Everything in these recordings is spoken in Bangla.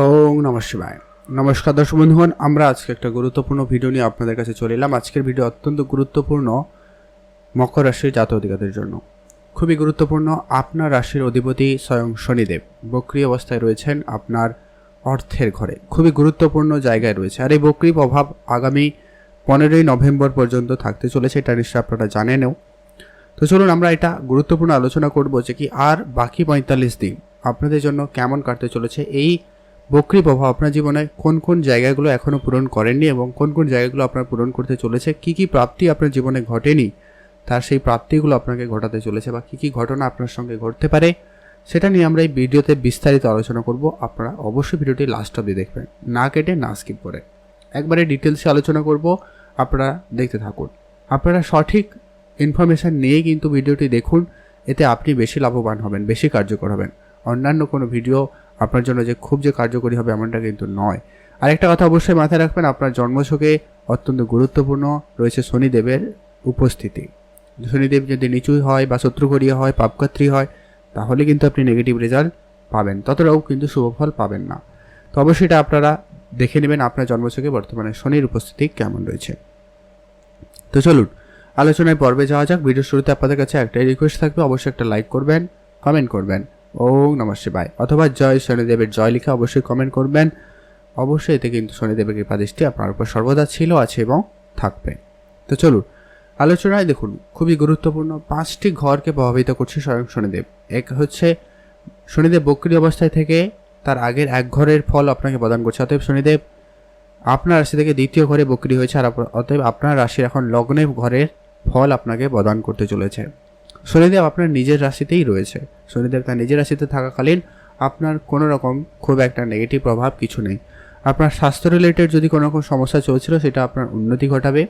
ওং নমঃ শিবায়। নমস্কার দর্শক বন্ধুগণ, আমরা আজকে একটা গুরুত্বপূর্ণ ভিডিও নিয়ে আপনাদের কাছে চলে এলাম। আজকের ভিডিও অত্যন্ত গুরুত্বপূর্ণ মকর রাশির জাত অধিকারীদের জন্য। খুবই গুরুত্বপূর্ণ, আপনার রাশির অধিপতি স্বয়ং শনিদেব। বক্রি অবস্থায় রয়েছেন আপনার অর্থের ঘরে। খুবই গুরুত্বপূর্ণ জায়গায় রয়েছে। আর এই বক্রি প্রভাব আগামী পনেরোই নভেম্বর পর্যন্ত থাকতে চলেছে, এটা নিশ্চয়ই আপনারা জানেনও। তো চলুন আমরা এটা গুরুত্বপূর্ণ আলোচনা করব যে কি আর বাকি পঁয়তাল্লিশ দিন আপনাদের জন্য কেমন কাটতে চলেছে। এই বক্রি প্রভাব আপনার জীবনে কোন কোন জায়গাগুলো এখনও পূরণ করেননি এবং কোন কোন জায়গাগুলো আপনার পূরণ করতে চলেছে? কি কি প্রাপ্তি আপনার জীবনে ঘটেনি? তার সেই প্রাপ্তিগুলো আপনাকে ঘটাতে চলেছে বা কি কি ঘটনা আপনার সঙ্গে ঘটতে পারে? সেটা নিয়ে আমরা এই ভিডিওতে বিস্তারিত আলোচনা করব। আপনারা অবশ্যই ভিডিওটি লাস্ট অবধি দেখবেন। না কেটে না স্কিপ করে। একবারে ডিটেলসে আলোচনা করব। আপনারা দেখতে থাকুন। আপনারা সঠিক ইনফরমেশান নিয়ে কিন্তু ভিডিওটি দেখুন। এতে আপনি বেশি লাভবান হবেন, বেশি কার্যকর হবেন। অন্যান্য কোনো ভিডিও আপনার জন্য যে খুব যে কার্যকরী হবে এমনটা কিন্তু নয়। আরেকটা কথা অবশ্যই মাথায় রাখবেন, আপনার জন্মছকে অত্যন্ত গুরুত্বপূর্ণ রয়েছে শনিদেবের উপস্থিতি। শনিদেব যদি নিচুই হয় বা শত্রুকরিয়া হয় পাপকাত্রী হয়, তাহলে কিন্তু আপনি নেগেটিভ রেজাল্ট পাবেন। ততটাও কিন্তু শুভফল পাবেন না। তো অবশ্যই এটা আপনারা দেখে নেবেন আপনার জন্মছকে বর্তমানে শনির উপস্থিতি কেমন রয়েছে। তো চলুন, আলোচনায় পর্বে যাওয়া যাক। ভিডিও শুরুতে আপনাদের কাছে একটাই রিকোয়েস্ট থাকবে, অবশ্যই একটা লাইক করবেন কমেন্ট করবেন। ওং নমঃ শিবায়। অথবা জয় শনিদেবের জয় লিখে অবশ্যই কমেন্ট করবেন। অবশ্যই এতে কিন্তু শনিদেবের কৃপা দৃষ্টি আপনার উপর সর্বদা ছিল, আছে এবং থাকবে। তো চলুন, আলোচনায় দেখুন, খুবই গুরুত্বপূর্ণ পাঁচটি ঘরকে প্রভাবিত করছে স্বয়ং শনিদেব। এক হচ্ছে, শনিদেব বক্রি অবস্থায় থেকে তার আগের এক ঘরের ফল আপনাকে প্রদান করছে। অতএব শনিদেব, আপনার রাশি থেকে দ্বিতীয় ঘরে বক্রি হয়েছে, আর অতএব আপনার রাশির এখন লগ্নে ঘরের ফল আপনাকে প্রদান করতে চলেছে। শনিদেব আপনার নিজের রাশিতেই রয়েছে। শনিদেব তার নিজের রাশিতে থাকাকালীন আপনার কোনো রকম খুব একটা নেগেটিভ প্রভাব কিছু নেই। আপনার স্বাস্থ্য রিলেটেড যদি কোনো রকম সমস্যা চলছিল, সেটা আপনার উন্নতি ঘটাবে।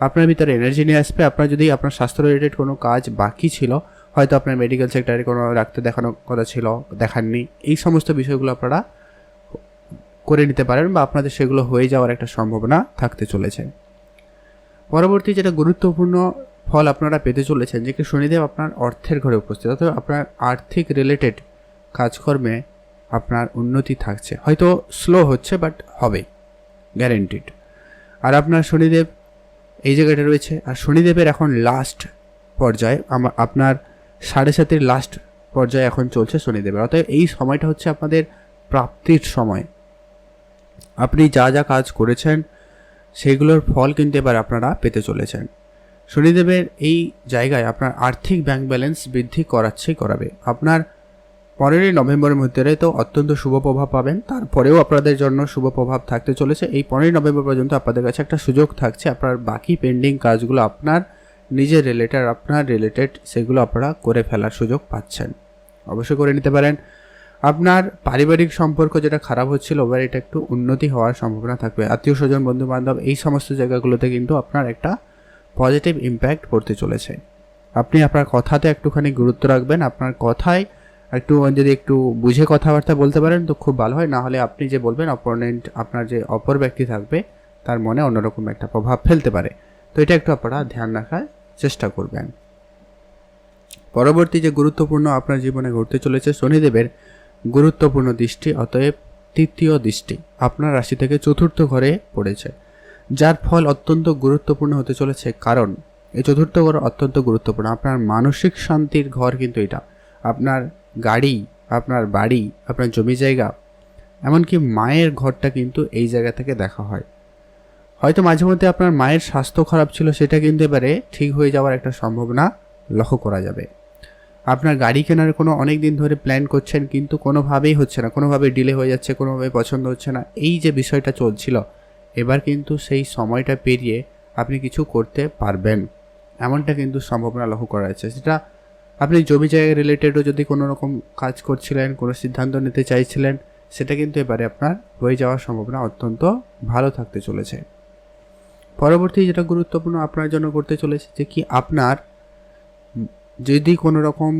আপনার ভিতরে এনার্জি নিয়ে আসবে। আপনার যদি আপনার স্বাস্থ্য রিলেটেড কোনো কাজ বাকি ছিল, হয়তো আপনার মেডিকেল সেক্টরে কোনো ডাক্তার দেখানোর কথা ছিল, দেখাননি। এই সমস্ত বিষয়গুলো আপনারা করে নিতে পারেন বা আপনাদের সেগুলো হয়ে যাওয়ার একটা সম্ভাবনা থাকতে চলেছে। পরবর্তী যেটা গুরুত্বপূর্ণ ফল আপনারা পেতে চলেছেন, যে কি শনিদেব আপনার অর্থের ঘরে উপস্থিত অর্থাৎ আপনার আর্থিক রিলেটেড কাজকর্মে আপনার উন্নতি থাকছে। হয়তো স্লো হচ্ছে বাট হবে গ্যারেন্টিড আর আপনার শনিদেব এই জায়গাটা রয়েছে, আর শনিদেবের এখন লাস্ট পর্যায়ে, আমা- আপনার সাড়ে সাতের লাস্ট পর্যায়ে এখন চলছে শনিদেবের। অতএব এই সময়টা হচ্ছে আপনাদের প্রাপ্তির সময়। আপনি যা যা কাজ করেছেন সেইগুলোর ফল কিন্তু এবার আপনারা পেতে চলেছেন। শনিদেবের এই জায়গায় আপনার আর্থিক ব্যাংক ব্যালেন্স বৃদ্ধি করাচ্ছেই করাবে। আপনার পনেরোই নভেম্বরের মধ্যে তো অত্যন্ত শুভ প্রভাব পাবেন, তারপরেও আপনাদের জন্য শুভ প্রভাব থাকতে চলেছে। এই পনেরোই নভেম্বর পর্যন্ত আপনাদের কাছে একটা সুযোগ থাকছে, আপনার বাকি পেন্ডিং কাজগুলো আপনার নিজের রিলেটেড আপনার রিলেটেড সেগুলো আপনারা করে ফেলার সুযোগ পাচ্ছেন। অবশ্যই করে নিতে পারেন। আপনার পারিবারিক সম্পর্ক যেটা খারাপ হচ্ছিল এবার এটা একটু উন্নতি হওয়ার সম্ভাবনা থাকবে। আত্মীয় স্বজন বন্ধু বান্ধব এই সমস্ত জায়গাগুলোতে কিন্তু আপনার একটা পজিটিভ ইম্প্যাক্ট পড়তে চলেছে। আপনি আপনার কথাতে একটুখানি গুরুত্ব রাখবেন, আপনার কথায় একটু যদি একটু বুঝে কথাবার্তা বলতে পারেন তো খুব ভালো হয় না হলে আপনি যে বলবেন অপোনেন্ট আপনার যে অপর ব্যক্তি থাকবে, তার মনে অন্যরকম একটা প্রভাব ফেলতে পারে। তো এটা একটু আপনারা ধ্যান রাখার চেষ্টা করবেন। পরবর্তী যে গুরুত্বপূর্ণ আপনার জীবনে ঘটতে চলেছে শনিদেবের গুরুত্বপূর্ণ দৃষ্টি, অতএব তৃতীয় দৃষ্টি, আপনার রাশি থেকে চতুর্থ ঘরে পড়েছে। যার ফল অত্যন্ত গুরুত্বপূর্ণ হতে চলেছে। কারণ, এই চতুর্থ ঘর অত্যন্ত গুরুত্বপূর্ণ। আপনার মানসিক শান্তির ঘর কিন্তু এটা। আপনার গাড়ি, আপনার বাড়ি, আপনার জমি জায়গা, এমনকি মায়ের ঘরটা কিন্তু এই জায়গা থেকে দেখা হয়। হয়তো মাঝে মধ্যে আপনার মায়ের স্বাস্থ্য খারাপ ছিল, সেটা কিন্তু এবারে ঠিক হয়ে যাওয়ার একটা সম্ভাবনা লক্ষ্য করা যাবে। আপনার গাড়ি কেনার কোনো অনেক দিন ধরে প্ল্যান করছেন, কিন্তু কোনোভাবেই হচ্ছে না। কোনোভাবে ডিলে হয়ে যাচ্ছে কোনোভাবে পছন্দ হচ্ছে না। এই যে বিষয়টা চলছিল এবার কিন্তু সেই সময়টা পেরিয়ে আপনি কিছু করতে পারবেন। এমনটা কিন্তু সম্ভাবনা লক্ষ্য করা যাচ্ছে। সেটা আপনি জমি জায়গা রিলেটেডও যদি কোনো রকম কাজ করছিলেন, কোনো সিদ্ধান্ত নিতে চাইছিলেন, সেটা কিন্তু এবারে আপনার হয়ে যাওয়ার সম্ভাবনা অত্যন্ত ভালো থাকতে চলেছে। পরবর্তী যেটা গুরুত্বপূর্ণ আপনার জন্য করতে চলেছে, যে কি আপনার যদি কোনো রকম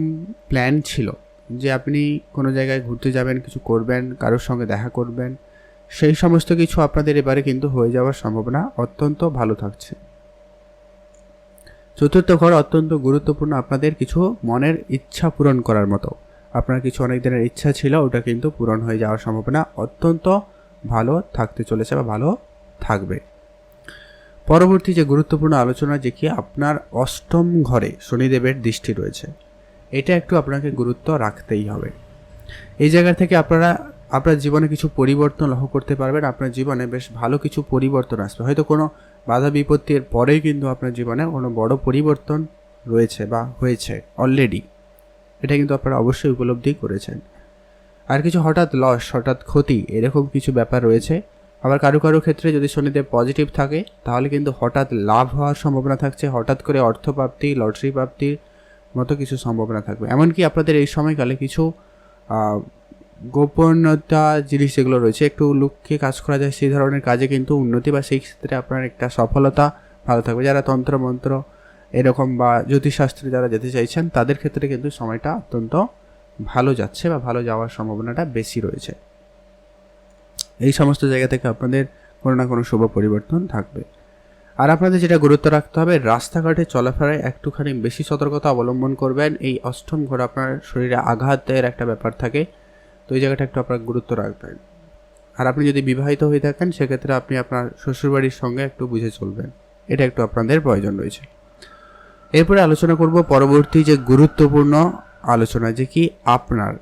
প্ল্যান ছিল, যে আপনি কোনো জায়গায় ঘুরতে যাবেন, কিছু করবেন, কারোর সঙ্গে দেখা করবেন সেই সমস্ত কিছু আপনাদের এবারে কিন্তু হয়ে যাওয়ার সম্ভাবনা অত্যন্ত ভালো থাকছে। চতুর্থ ঘর অত্যন্ত গুরুত্বপূর্ণ আপনাদের কিছু মনের ইচ্ছা পূরণ করার মতো। আপনার কিছু অনেক দিনের ইচ্ছা ছিল, ওটা কিন্তু পূরণ হয়ে যাওয়ার সম্ভাবনা অত্যন্ত ভালো থাকতে চলেছে বা ভালো থাকবে। পরবর্তী যে গুরুত্বপূর্ণ আলোচনা, যে কি আপনার অষ্টম ঘরে শনিদেবের দৃষ্টি রয়েছে, এটা একটু আপনাকে গুরুত্ব রাখতেই হবে। এই জায়গা থেকে আপনারা আপনার জীবনে কিছু পরিবর্তন লক্ষ্য করতে পারবেন, আপনার জীবনে বেশ ভালো কিছু পরিবর্তন আসবে। হয়তো কোনো বাধা বিপত্তির পরেই কিন্তু আপনার জীবনে কোনো বড় পরিবর্তন রয়েছে বা হয়েছে অলরেডি এটা কিন্তু আপনারা অবশ্যই উপলব্ধি করেছেন। আর কিছু হঠাৎ লস হঠাৎ ক্ষতি, এরকম কিছু ব্যাপার রয়েছে। আবার কারও কারও ক্ষেত্রে যদি শনিদেব পজিটিভ থাকে, তাহলে কিন্তু হঠাৎ লাভ হওয়ার সম্ভাবনা থাকছে, হঠাৎ করে অর্থপ্রাপ্তি, লটারি প্রাপ্তির মতো কিছু সম্ভাবনা থাকবে। এমনকি আপনাদের এই সময়কালে কিছু আহ, গোপনতা জিনিস যেগুলো রয়েছে একটু লুকিয়ে কাজ করা যায় সেই ধরনের কাজে কিন্তু উন্নতি বা সেই ক্ষেত্রে আপনার একটা সফলতা ভালো থাকবে। যারা তন্ত্রমন্ত্র এরকম বা জ্যোতিষশাস্ত্রে যারা যেতে চাইছেন তাদের ক্ষেত্রে কিন্তু সময়টা অত্যন্ত ভালো যাচ্ছে বা ভালো যাওয়ার সম্ভাবনাটা বেশি রয়েছে। এই সমস্ত জায়গা থেকে আপনাদের কোনো না কোনো শুভ পরিবর্তন থাকবে। আর আপনাদের যেটা গুরুত্ব রাখতে হবে রাস্তাঘাটে চলাফেরায় একটুখানি বেশি সতর্কতা অবলম্বন করবেন। এই অষ্টম ঘর আপনার শরীরে আঘাতের একটা ব্যাপার থাকে। তো এই জায়গাটা একটু আপনার গুরুত্ব রাখবেন। আর আপনি যদি বিবাহিত হয়ে থাকেন, সেক্ষেত্রে আপনি আপনার শ্বশুরবাড়ির সঙ্গে একটু বুঝে চলবেন। এটা একটু আপনাদের প্রয়োজন রয়েছে। এরপরে আলোচনা করব পরবর্তী যে গুরুত্বপূর্ণ আলোচনা, যে কি আপনার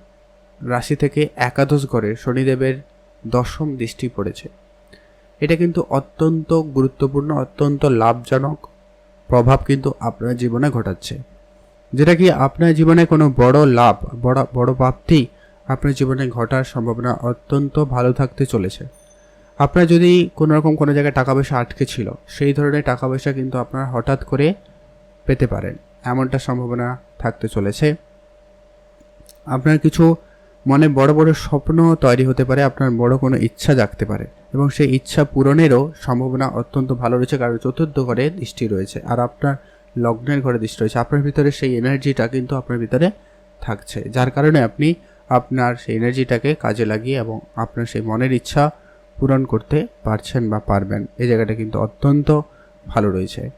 রাশি থেকে একাদশ ঘরে শনিদেবের দশম দৃষ্টি পড়েছে। এটা কিন্তু অত্যন্ত গুরুত্বপূর্ণ, অত্যন্ত লাভজনক প্রভাব কিন্তু আপনার জীবনে ঘটাচ্ছে। যেটা কি আপনার জীবনে কোনো বড় লাভ, বড় বড় প্রাপ্তি আপনার জীবনে ঘটার সম্ভাবনা অত্যন্ত ভালো থাকতে চলেছে। আপনার যদি কোনো রকম কোনো জায়গায় টাকা পয়সা আটকে ছিল, সেই ধরনের টাকা পয়সা কিন্তু আপনার হঠাৎ করে পেতে পারেন। এমনটা সম্ভাবনা থাকতে চলেছে। আপনার কিছু মনে বড় বড় স্বপ্ন তৈরি হতে পারে, আপনার বড় কোনো ইচ্ছা জাগতে পারে এবং সেই ইচ্ছা পূরণেরও সম্ভাবনা অত্যন্ত ভালো রয়েছে, কারণ চতুর্থ ঘরে দৃষ্টি রয়েছে আর আপনার লগ্নের ঘরে দৃষ্টি রয়েছে। আপনার ভিতরে সেই এনার্জিটা কিন্তু আপনার ভিতরে থাকছে, যার কারণে আপনি আপনার সেই এনার্জিটাকে কাজে লাগিয়ে এবং আপনার সেই মনের ইচ্ছা পূরণ করতে পারছেন বা পারবেন। এই জায়গাটা কিন্তু অত্যন্ত ভালো রয়েছে।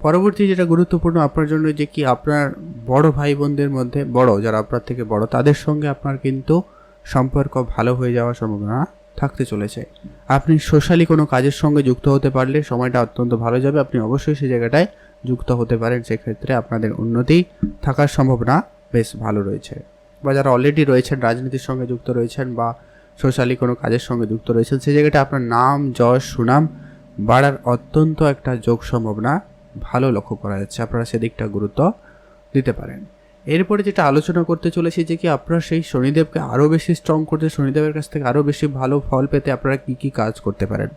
পরবর্তী যেটা গুরুত্বপূর্ণ আপনার জন্য যে কি আপনার বড় ভাই বোনদের মধ্যে, বড়, যারা আপনার থেকে বড়, তাদের সঙ্গে আপনার কিন্তু সম্পর্ক ভালো হয়ে যাওয়ার সম্ভাবনা থাকতে চলেছে। আপনি সোশ্যালি কোনো কাজের সঙ্গে যুক্ত হতে পারলে সময়টা অত্যন্ত ভালো যাবে। আপনি অবশ্যই সেই জায়গাটায় যুক্ত হতে পারেন। সেক্ষেত্রে আপনাদের উন্নতি থাকার সম্ভাবনা বেশ ভালো রয়েছে। বা যারা অলরেডি রয়েছেন, রাজনীতির সঙ্গে যুক্ত রয়েছেন বা সোশ্যালি কোনো কাজের সঙ্গে যুক্ত রয়েছেন, সেই জায়গাটা আপনার নাম, যশ, সুনাম বাড়ার অত্যন্ত একটা যোগ সম্ভাবনা ভালো লক্ষ্য করা যাচ্ছে। আপনারা সেদিকটা গুরুত্ব দিতে পারেন। এরপরে যেটা আলোচনা করতে চলেছি যে কি আপনারা সেই শনিদেবকে আরও বেশি স্ট্রং করতে, শনিদেবের কাছ থেকে আরও বেশি ভালো ফল পেতে আপনারা কি কি কাজ করতে পারেন?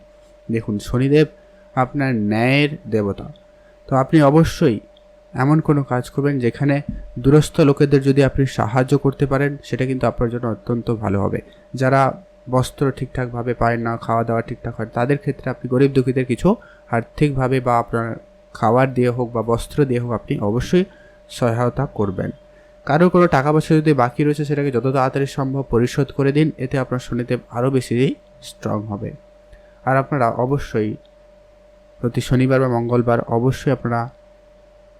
দেখুন, শনিদেব আপনার ন্যায়ের দেবতা। তো আপনি অবশ্যই এমন কোনো কাজ করবেন যেখানে দূরস্থ লোকেদের যদি আপনি সাহায্য করতে পারেন, সেটা কিন্তু আপনার জন্য অত্যন্ত ভালো হবে। যারা বস্ত্র ঠিকঠাকভাবে পায় না খাওয়া দাওয়া ঠিকঠাক হয়, তাদের ক্ষেত্রে আপনি গরিব দুঃখীদের কিছু আর্থিকভাবে বা আপনার খাবার দিয়ে হোক বা বস্ত্র দিয়ে হোক আপনি অবশ্যই সহায়তা করবেন। কারও কোনো টাকা পয়সা যদি বাকি রয়েছে, সেটাকে যত তাড়াতাড়ি সম্ভব পরিশোধ করে দিন, এতে আপনার শনিদেব আরও বেশি স্ট্রং হবে। আর আপনারা অবশ্যই প্রতি শনিবার বা মঙ্গলবার অবশ্যই আপনারা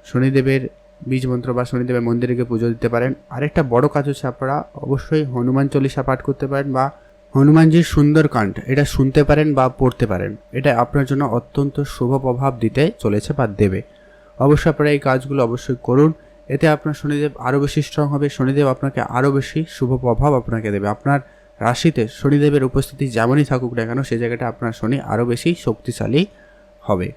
শনিদেবের বীজ মন্ত্র বা শনিদেবের মন্দিরে গিয়ে পুজো দিতে পারেন। আরেকটা বড় কাজ হচ্ছে আপনারা অবশ্যই হনুমান চল্লিশা পাঠ করতে পারেন বা হনুমানজির সুন্দরকাণ্ড এটা শুনতে পারেন বা পড়তে পারেন। এটা আপনার জন্য অত্যন্ত শুভ প্রভাব দিতে চলেছে বা দেবে। অবশ্যই আপনারা এই কাজগুলো অবশ্যই করুন। এতে আপনার শনিদেব আরও বেশি স্ট্রং হবে, শনিদেব আপনাকে আরও বেশি শুভ প্রভাব আপনাকে দেবে। আপনার রাশিতে শনিদেবের উপস্থিতি যেমনই থাকুক না কেন সেই জায়গাটা আপনার শনি আরও বেশি শক্তিশালী হবে।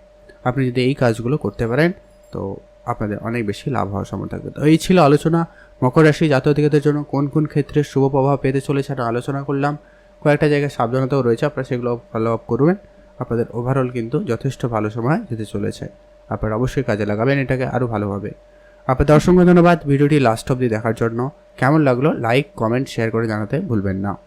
আপনি যদি এই কাজগুলো করতে পারেন, তো আপনাদের অনেক বেশি লাভ হওয়ার সম্ভাবনা থাকবে। তো এই ছিল আলোচনা। মকর রাশি জাতীয়তাদের জন্য কোন কোন ক্ষেত্রে শুভ প্রভাব পেতে চলেছে সেটা আলোচনা করলাম। কয়েকটা জায়গায় সাবধানতাও রয়েছে, আপনারা সেগুলো ফলো আপ করবেন। আপনাদের ওভারঅল কিন্তু যথেষ্ট ভালো সময় যেতে চলেছে। আপনারা অবশ্যই কাজে লাগাবেন, এটাকে আরও ভালোভাবে। আপনাদের অসংখ্য ধন্যবাদ। ভিডিওটি লাস্ট অবধি দেখার জন্য। কেমন লাগল? লাইক কমেন্ট শেয়ার করে জানাতে ভুলবেন না।